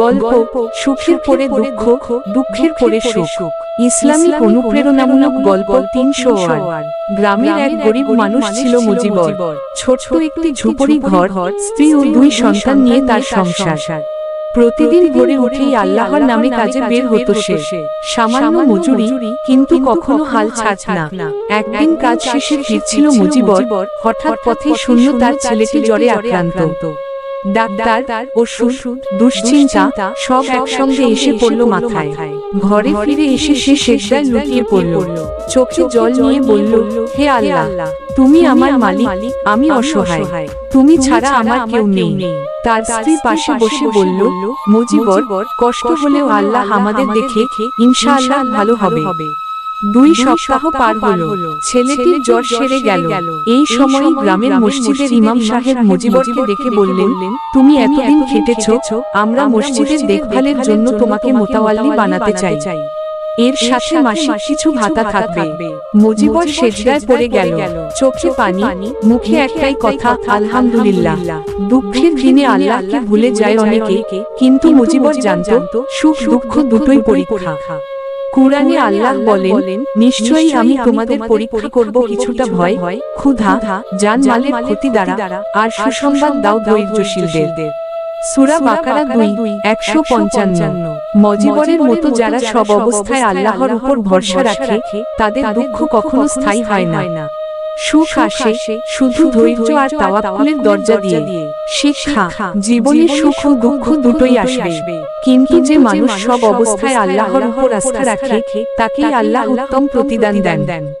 গল্প সুখের পরে দুঃখ দুঃখের পরে সুখ। ইসলামিক অনুপ্রেরণামূলক গল্প তিনশো গ্রামের এক গরিব মানুষ ছিল মুজিবর। ছোট একটি ঝুপড়ি ঘর স্ত্রী ও দুই সন্তান নিয়ে তার সংসার। প্রতিদিন ভোরে উঠেই আল্লাহর নামে কাজে বের হতো সে। সামান্য মজুরি কিন্তু কখনো হাল ছাড় না। একদিন কাজ শেষে ফিরছিল মুজিবর হঠাৎ পথে শূন্য তার ছেলেটি জ্বরে আক্রান্ত। ডাক্তার ওষুধ দুশ্চিন্তা সব একসঙ্গে এসে পড়ল মাথায়। ঘরে ফিরে এসে সে শেষদায় লুটিয়ে পড়ল। চোখে জল নিয়ে বলল হে আল্লাহ তুমি আমার মালিক আমি অসহায়। তুমি ছাড়া আমার কেউ নেই। তার স্ত্রী পাশে বসে বলল মুজিবর কষ্ট হলেও আল্লাহ আমাদের দেখে ইনশাআল্লাহ ভালো হবে। দুই সপ্তাহ পার হলো। ছেলেটির জ্বর সেরে গেল। এই সময় গ্রামের মসজিদের ইমাম সাহেব মুজিবরকে দেখে বললেন তুমি এতদিন খেটেছ আমরা মসজিদের দেখভালের জন্য তোমাকে মোতাওয়াল্লি বানাতে চাই। এর সাথে মাসিক কিছু ভাতা থাকবে। মুজিবর সেজদায় পড়ে গেল। চোখে পানি মুখে একটাই কথা আলহামদুলিল্লাহ। দুঃখের দিনে আল্লাহকে ভুলে যায় অনেকে কিন্তু মুজিবর জানত সুখ দুঃখ দুটোই পরীক্ষা। কুরআনে আল্লাহ বলেন নিশ্চয়ই আমি তোমাদের পরীক্ষা করব কিছুটা ভয় ক্ষুধা জান মালের ক্ষতি দ্বারা আর সুসংবাদ দাও ধৈর্যশীলদের। সুরা বাকারা দুই একশো পঞ্চান্ন। মজিবরের মতো যারা সব অবস্থায় আল্লাহর উপর ভরসা রাখে তাদের দুঃখ কখনো স্থায়ী হয় না। সুখ আসে শুধু ধৈর্য আর তাওয়াক্কুলের দরজা দিয়ে। শিক্ষা জীবনে সুখ ও দুঃখ দুটোই আসবে। কিন্তু যে মানুষ সব অবস্থায় আল্লাহর উপর আস্থা রাখে তাকেই আল্লাহ উত্তম প্রতিদান দেন।